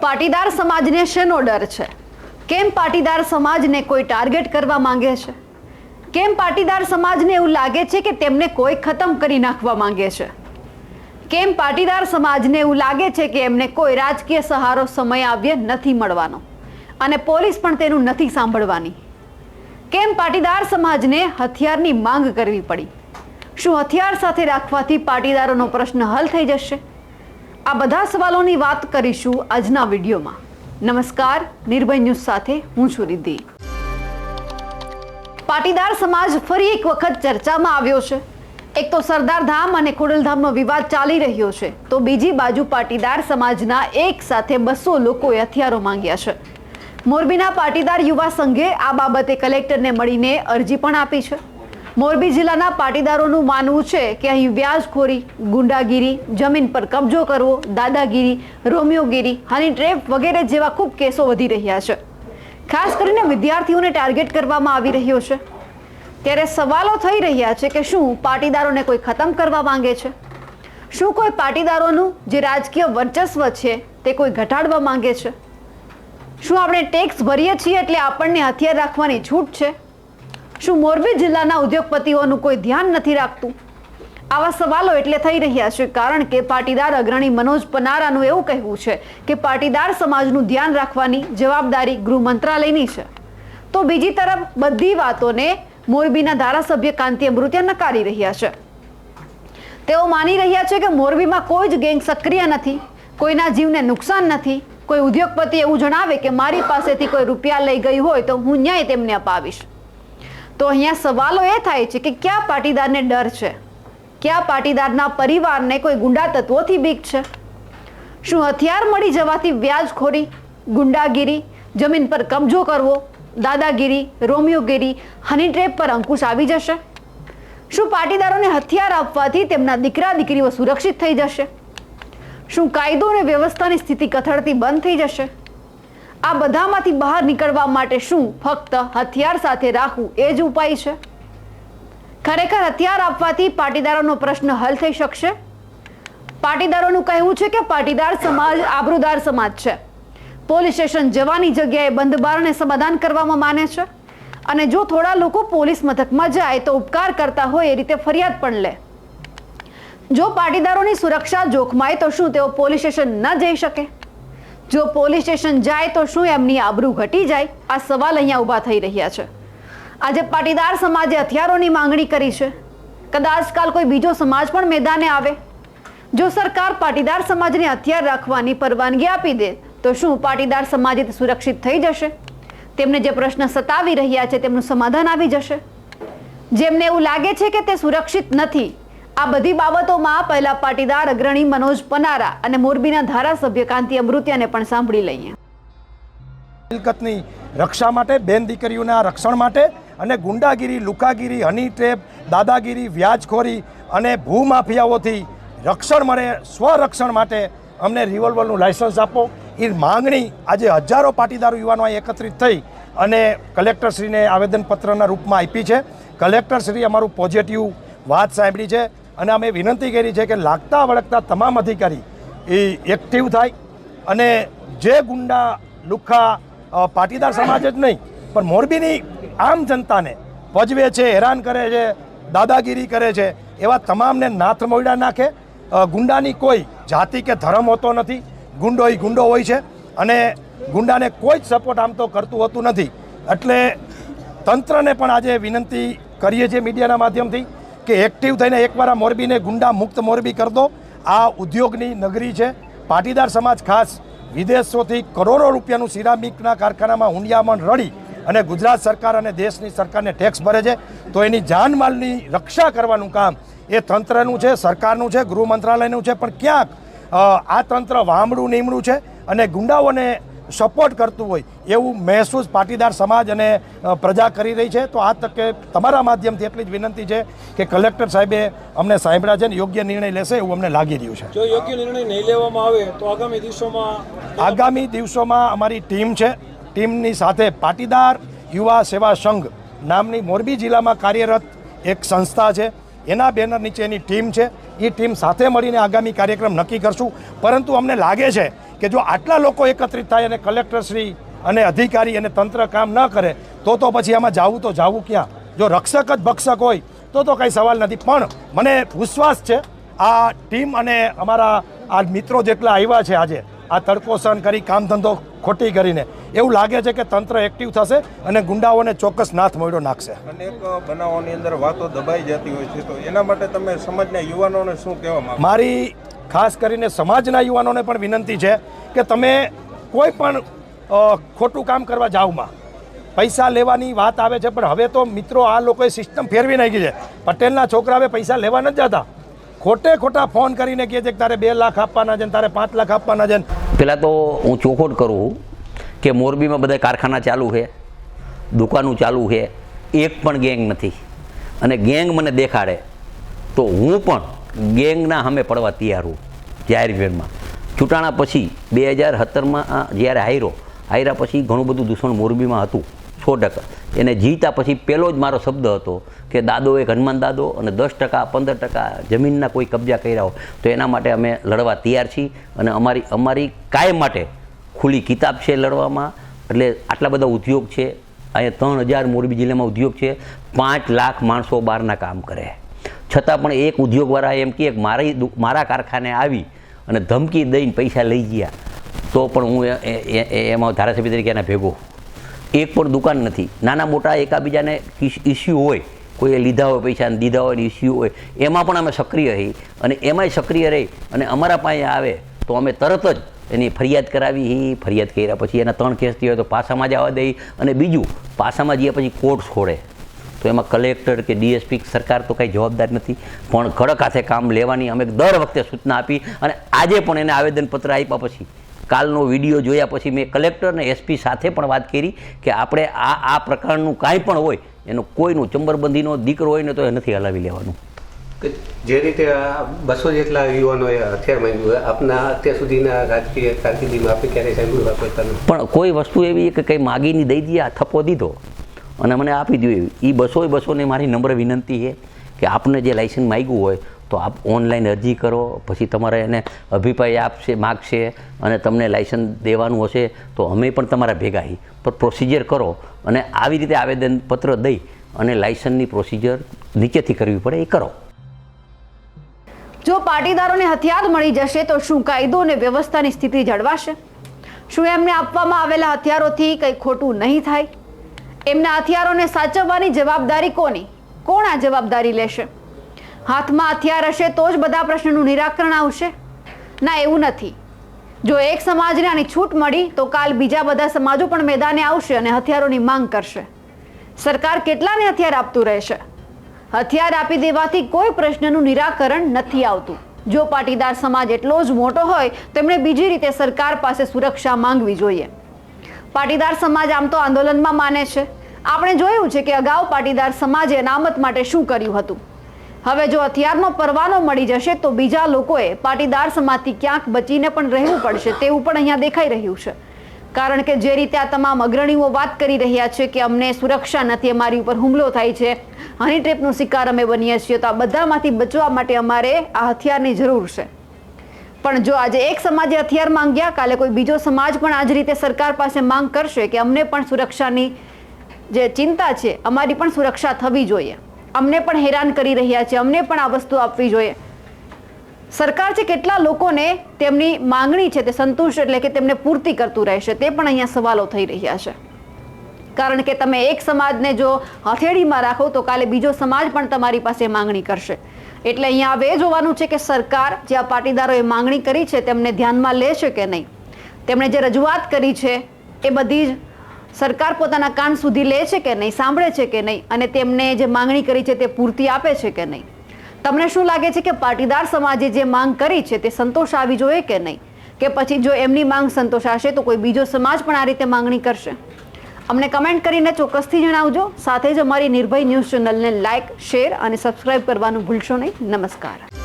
પાટીદાર સમાજને શેનો ડર છે? કેમ પાટીદાર સમાજને કોઈ ટાર્ગેટ કરવા માંગે છે? કેમ પાટીદાર સમાજને એવું લાગે છે કે તેમને કોઈ ખતમ કરી નાખવા માંગે છે? કેમ પાટીદાર સમાજને એવું લાગે છે કે એમને કોઈ રાજકીય સહારો સમય આવ્યે નથી મળવાનો? અને પોલીસ પણ તેનું નથી સાંભળવાની? કેમ પાટીદાર સમાજને હથિયારની માંગ કરવી પડી? શું હથિયાર સાથે રાખવાથી પાટીદારોનો પ્રશ્ન હલ થઈ જશે? આ બધા સવાલોની વાત કરીશું આજના વિડીયોમાં. નમસ્કાર, નિર્ભય ન્યૂઝ સાથે હું છું રિદ્ધિ. પાટીદાર સમાજ ફરી એક વખત ચર્ચામાં આવ્યો છે. એક તો સરદાર ધામ અને ખોડલધામનો વિવાદ ચાલી રહ્યો છે. તો બીજી બાજુ પાટીદાર સમાજના એક સાથે બસો લોકોએ હથિયારો માંગ્યા છે. મોરબીના પાટીદાર યુવા સંઘે આ બાબતે કલેક્ટરને મળીને અરજી પણ આપી છે. મોરબી જિલ્લાના પાટીદારોનું માનવું છે કે અહીં વ્યાજખોરી, ગુંડાગીરી, જમીન પર કબજો કરવો, દાદાગીરી, રોમિયોગીરી, હની ટ્રેપ વગેરે જેવા ખૂબ કેસો વધી રહ્યા છે. ખાસ કરીને વિદ્યાર્થીઓને ટાર્ગેટ કરવામાં આવી રહ્યો છે. ત્યારે સવાલો થઈ રહ્યા છે કે શું પાટીદારોને કોઈ ખતમ કરવા માંગે છે? શું કોઈ પાટીદારોનું જે રાજકીય વર્ચસ્વ છે તે કોઈ ઘટાડવા માંગે છે? શું આપણે ટેક્સ ભરીએ છીએ એટલે આપણને હથિયાર રાખવાની છૂટ છે? શું મોરબી જિલ્લાના ઉદ્યોગપતિઓનું કોઈ ધ્યાન નથી રાખતું? આવા સવાલો એટલે થઈ રહ્યા છે, કારણ કે પાટીદાર અગ્રણી મનોજ પનારાનું એવું કહેવું છે કે પાટીદાર સમાજનું ધ્યાન રાખવાની જવાબદારી ગૃહ મંત્રાલયની છે. તો બીજી તરફ બધી વાતોને મોરબીના ધારાસભ્ય કાંતિ અમૃત્યા નકારી રહ્યા છે. તેઓ માની રહ્યા છે કે મોરબીમાં કોઈ જ ગેંગ સક્રિય નથી, કોઈના જીવને નુકસાન નથી, કોઈ ઉદ્યોગપતિ એવું જણાવે કે મારી પાસેથી કોઈ રૂપિયા લઈ ગઈ હોય તો હું ન્યાય તેમને અપાવીશ. તો અહીંયા સવાલો એ થાય છે કે ક્યાં પાટીદારને ડર છે? ક્યાં પાટીદારના પરિવારને કોઈ ગુંડા તત્વોથી બીક છે? શું હથિયાર મળી જવાથી વ્યાજખોરી, ગુંડાગીરી, જમીન પર કબજો કરવો, દાદાગીરી, રોમિયોગીરી હની ટ્રેપ પર અંકુશ આવી જશે? શું પાટીદારોને હથિયાર આપવાથી તેમના દીકરા દીકરીઓ સુરક્ષિત થઈ જશે? શું કાયદો અને વ્યવસ્થાની સ્થિતિ કથળતી બંધ થઈ જશે? આ બધામાંથી બહાર નીકળવા માટે શું ફક્ત હથિયાર સાથે રાખવું એ જ ઉપાય છે? ખરેખર હથિયાર આપવાથી પાટીદારોનો પ્રશ્ન હલ થઈ શકશે? પાટીદારોનું કહેવું છે કે પાટીદાર સમાજ આબરૂદાર સમાજ છે. પોલીસ સ્ટેશન જવાની જગ્યાએ બંધ બારણે સમાધાન કરવામાં માને છે અને જો થોડા લોકો પોલીસ મથકમાં જાય તો ઉપકાર કરતા હોય એ રીતે ફરિયાદ પણ લે. જો પાટીદારોની સુરક્ષા જોખમાય તો શું તેઓ પોલીસ સ્ટેશન ન જઈ શકે? જો પોલીસ સ્ટેશન જાય તો શું એમની આબરૂ ઘટી જાય? આ સવાલ અહીંયા ઊભા થઈ રહ્યા છે. આજે પાટીદાર સમાજે હથિયારોની માંગણી કરી છે. કદાચ કાલ કોઈ બીજો સમાજ પણ મેદાને આવે. જો સરકાર પાટીદાર સમાજને હથિયાર રાખવાની પરવાનગી આપી દે, તો શું પાટીદાર સમાજ સુરક્ષિત થઈ જશે? તેમને જે પ્રશ્ન સતાવી રહ્યા છે, તેમનું સમાધાન આવી જશે. જેમને એવું લાગે છે કે તે સુરક્ષિત નથી આ બધી બાબતોમાં પહેલા પાટીદાર અગ્રણી મનોજ પનારા અને મોરબીના ધારાસભ્ય કાંતિ અમૃત્યાને પણ સાંભળી લઈએ. મિલકતની રક્ષા માટે, બેન દીકરીઓના રક્ષણ માટે અને ગુંડાગીરી, લુકાગીરી હની ટ્રેપ દાદાગીરી, વ્યાજખોરી અને ભૂમાફિયાઓથી રક્ષણ મળે, સ્વરક્ષણ માટે અમને રિવોલ્વરનું લાયસન્સ આપો. એ માંગણી આજે હજારો પાટીદારો યુવાનો એકત્રિત થઈ અને કલેક્ટરશ્રીને આવેદનપત્રના રૂપમાં આપી છે. કલેક્ટરશ્રી અમારું પોઝિટિવ વાત સાંભળી છે. અને અમે વિનંતી કરી છે કે લાગતા વળગતા તમામ અધિકારી એ એક્ટિવ થાય. અને જે ગુંડા લુખ્ખા પાટીદાર સમાજ જ નહીં, પણ મોરબીની આમ જનતાને પજવે છે, હેરાન કરે છે, દાદાગીરી કરે છે, એવા તમામને નાથ મોડા નાખે. ગુંડાની કોઈ જાતિ કે ધર્મ હોતો નથી. ગુંડો એ ગુંડો હોય છે. અને ગુંડાને કોઈ જ સપોર્ટ આમ તો કરતું હોતું નથી. એટલે તંત્રને પણ આજે વિનંતી કરીએ છીએ મીડિયાના માધ્યમથી કે એક્ટિવ થઈને એકવાર આ મોરબીને ગુંડા મુક્ત મોરબી કરી દો. આ ઉદ્યોગની નગરી છે. પાટીદાર સમાજ ખાસ વિદેશોથી કરોડો રૂપિયાનું સિરામિકના કારખાનામાં હુંડિયામણ રડી અને ગુજરાત સરકાર અને દેશની સરકારને ટેક્સ ભરે છે. તો એની જાનમાલની રક્ષા કરવાનું કામ એ તંત્રનું છે, સરકારનું છે, ગૃહ મંત્રાલયનું છે. પણ ક્યાંક આ તંત્ર વામડું, નીમડું છે અને ગુંડાઓને સપોર્ટ કરતું હોય એવું મહેસૂસ પાટીદાર સમાજ અને પ્રજા કરી રહી છે. તો આ તકે તમારા માધ્યમથી એટલી જ વિનંતી છે કે કલેક્ટર સાહેબે અમને સાંભળ્યા છે ને યોગ્ય નિર્ણય લેશે એવું અમને લાગી રહ્યું છે. જો યોગ્ય નિર્ણય નહીં લેવામાં આવે તો આગામી દિવસોમાં આગામી દિવસોમાં અમારી ટીમ છે. ટીમની સાથે પાટીદાર યુવા સેવા સંઘ નામની મોરબી જિલ્લામાં કાર્યરત એક સંસ્થા છે. એના બેનર નીચેની ટીમ છે. એ ટીમ સાથે મળીને આગામી કાર્યક્રમ નક્કી કરશું. પરંતુ અમને લાગે છે કે જો આટલા લોકો એકત્રિત થાય અને કલેક્ટરશ્રી અને અધિકારી અને તંત્ર કામ ન કરે, તો તો પછી આમાં જાવું તો જાવું ક્યાં? જો રક્ષક જ ભક્ષક હોય, તો તો કંઈ સવાલ નથી. પણ મને વિશ્વાસ છે, આ ટીમ અને અમારા આ મિત્રો જેટલા આવ્યા છે આજે આ તડકો સહન કરી કામ ધંધો ખોટી કરીને. એવું લાગે છે કે તંત્ર એક્ટિવ થશે અને ગુંડાઓને ચોક્કસ નાથ મોડ્યો નાખશે. અનેક બનાવોની અંદર વાતો દબાઈ જતી હોય છે. તો એના માટે તમે સમાજના યુવાનોને શું કહેવા માંગો? મારી ખાસ કરીને સમાજના યુવાનોને પણ વિનંતી છે કે તમે કોઈ પણ ખોટું કામ કરવા જાવમાં પૈસા લેવાની વાત આવે છે પણ હવે તો મિત્રો આ લોકોએ સિસ્ટમ ફેરવી નાખી છે. પટેલના છોકરા હવે પૈસા લેવા નથી જતા. ખોટે ખોટા ફોન કરીને કહે છે કે તારે બે લાખ આપવાના છે તારે પાંચ લાખ આપવાના છે પહેલાં તો હું ચોખોટ કરું કે મોરબીમાં બધા કારખાના ચાલુ છે, દુકાનો ચાલુ છે, એક પણ ગેંગ નથી. અને ગેંગ મને દેખાડે તો હું પણ ગેંગના સામે પડવા તૈયાર હું જાહેર જાહેરભેરમાં ચૂંટાણા પછી બે હજાર સત્તરમાં જ્યારે હાયરો, હાયરા પછી ઘણું બધું દૂષણ મોરબીમાં હતું, સો ટકા. એને જીતા પછી પહેલો જ મારો શબ્દ હતો કે દાદો એક હનુમાન દાદો અને દસ ટકા, પંદર ટકા જમીનના કોઈ કબજા કર્યા હોય, તો એના માટે અમે લડવા તૈયાર છીએ અને અમારી અમારી કાયમ માટે ખુલ્લી કિતાબ છે લડવામાં. એટલે આટલા બધા ઉદ્યોગ છે, અહીંયા ત્રણ હજાર મોરબી જિલ્લામાં ઉદ્યોગ છે, પાંચ લાખ માણસો બહારના કામ કરે. છતાં પણ એક ઉદ્યોગવાળા એમ કે મારી મારા કારખાને આવી અને ધમકી દઈને પૈસા લઈ ગયા, તો પણ હું એમાં ધારાસભ્ય તરીકે એના ભેગો એક પણ દુકાન નથી. નાના મોટા એકાબીજાને ઇસ્યુ હોય, કોઈએ લીધા હોય પૈસા દીધા હોય ઇસ્યુ હોય, એમાં પણ અમે સક્રિય રહી અને એમાંય સક્રિય રહી અને અમારા પાસે આવે તો અમે તરત જ એની ફરિયાદ કરાવી ફરિયાદ કર્યા પછી એના ત્રણ કેસ થયો તો પાસામાં જ આવવા દઈ અને બીજું, પાસામાં જઈએ પછી કોર્ટ છોડે. તો એમાં કલેક્ટર કે ડીએસપી સરકાર તો કંઈ જવાબદાર નથી, પણ કડક હાથે કામ લેવાની અમે દર વખતે સૂચના આપી અને આજે પણ એને આવેદનપત્ર આપ્યા પછી કાલનો વીડિયો જોયા પછી મેં કલેક્ટર અને એસપી સાથે પણ વાત કરી કે આપણે આ આ પ્રકારનું કાંઈ પણ હોય એનું કોઈનું ચંબરબંધીનો દીકરો હોય ને તો એ નથી હલાવી લેવાનું. જે રીતે બસો જેટલા યુવાનોએ હથિયાર માંગ્યું આપના અત્યાર સુધીના રાજકીય કારકિર્દીમાં આપણે ક્યારેય સાંભળ્યું પણ કોઈ વસ્તુ એવી કે કંઈ માગીની દઈ દઈએ આ થપ્પો દીધો? અને મને આપી દીધું એ બસોય બસોને મારી નમ્ર વિનંતી છે કે આપને જે લાઇસન્સ માગ્યું હોય તો આપ ઓનલાઈન અરજી કરો, પછી તમારે એને અભિપ્રાય આપશે, માગશે અને તમને લાઇસન્સ દેવાનું હશે, તો અમે પણ તમારા ભેગા પર પ્રોસિજર કરો અને આવી રીતે આવેદનપત્ર દઈ અને લાઇસન્સની પ્રોસિજર નીચેથી કરવી પડે એ કરો. જો પાટીદારોને હથિયાર મળી જશે, તો શું કાયદો અને વ્યવસ્થાની સ્થિતિ જળવાશે? શું એમને આપવામાં આવેલા હથિયારોથી કંઈ ખોટું નહીં થાય? એમના હથિયારોને સાચવવાની જવાબદારી કોની? કોણ આ જવાબદારી લેશે? હાથમાં હથિયાર હશે તો જ બધા પ્રશ્નનું નિરાકરણ આવશે? ના, એવું નથી. જો એક સમાજને આની છૂટ મળી, તો કાલ બીજા બધા સમાજો પણ મેદાને આવશે અને હથિયારોની માંગ કરશે. સરકાર કેટલાને હથિયાર આપતું રહેશે? હથિયાર આપી દેવાથી કોઈ પ્રશ્નનું નિરાકરણ નથી આવતું. જો પાટીદાર સમાજ એટલો જ મોટો હોય તો એમણે બીજી રીતે સરકાર પાસે સુરક્ષા માંગવી જોઈએ. પાટીદાર સમાજ આમ તો આંદોલનમાં માને છે. આપણે જોયું છે કે અગાઉ પાટીદાર સમાજે અનામત માટે શું કર્યું હતું? હવે જો હથિયારનો પરવાનો મળી જશે તો બીજા લોકોએ પાટીદાર સમાજથી ક્યાંક બચીને પણ રહેવું પડશે તેવું પણ અહીંયા દેખાઈ રહ્યું છે. કારણ કે જે રીતે આ તમામ અગ્રણીઓ વાત કરી રહ્યા છે કે અમને સુરક્ષા નથી, અમારી ઉપર હુમલો થાય છે, હની ટ્રેપનો શિકાર અમે બનીએ છીએ, તો આ બધામાંથી બચવા માટે અમારે આ હથિયારની જરૂર છે. પણ જો આજે એક સમાજે હથિયાર માંગ્યા, કાલે કોઈ બીજો સમાજ પણ આ જ રીતે સરકાર પાસે માંગ કરશે કે અમને પણ સુરક્ષાની જે ચિંતા છે, અમારી પણ સુરક્ષા થવી જોઈએ. અમને પણ હેરાન કરી રહ્યા છે, અમને પણ આ વસ્તુ આપવી જોઈએ. સરકાર છે, કેટલા લોકોને તેમની માંગણી છે, તે સંતુષ્ટ એટલે કે તેમને પૂર્તિ કરતું રહેશે, તે પણ અહીંયા સવાલો થઈ રહ્યા છે. કારણ કે તમે એક સમાજને જો હથેળીમાં રાખો, તો કાલે બીજો સમાજ પણ તમારી પાસે માંગણી કરશે. એટલે અહીંયા હવે જોવાનું છે કે સરકાર જે આ પાટીદારોએ માંગણી કરી છે, તેમને ધ્યાનમાં લેશે કે નહીં? તેમણે જે રજૂઆત કરી છે, એ બધી જ સરકાર પોતાના કાન સુધી લે છે કે નહીં, સાંભળે છે કે નહીં અને તેમને જે માંગણી કરી છે તે પૂર્તિ આપે છે કે નહીં? તમને શું લાગે છે કે પાટીદાર સમાજે જે માંગ કરી છે તે સંતોષ આવી જોઈએ કે નહીં? કે પછી જો એમની માંગ સંતોષાશે તો કોઈ બીજો સમાજ પણ આ રીતે માંગણી કરશે? અમને કમેન્ટ કરીને ચોક્કસથી જણાવજો. સાથે જ અમારી નિર્ભય ન્યૂઝ ચેનલને લાઇક શેર અને સબસ્ક્રાઇબ કરવાનું ભૂલશો નહીં. નમસ્કાર.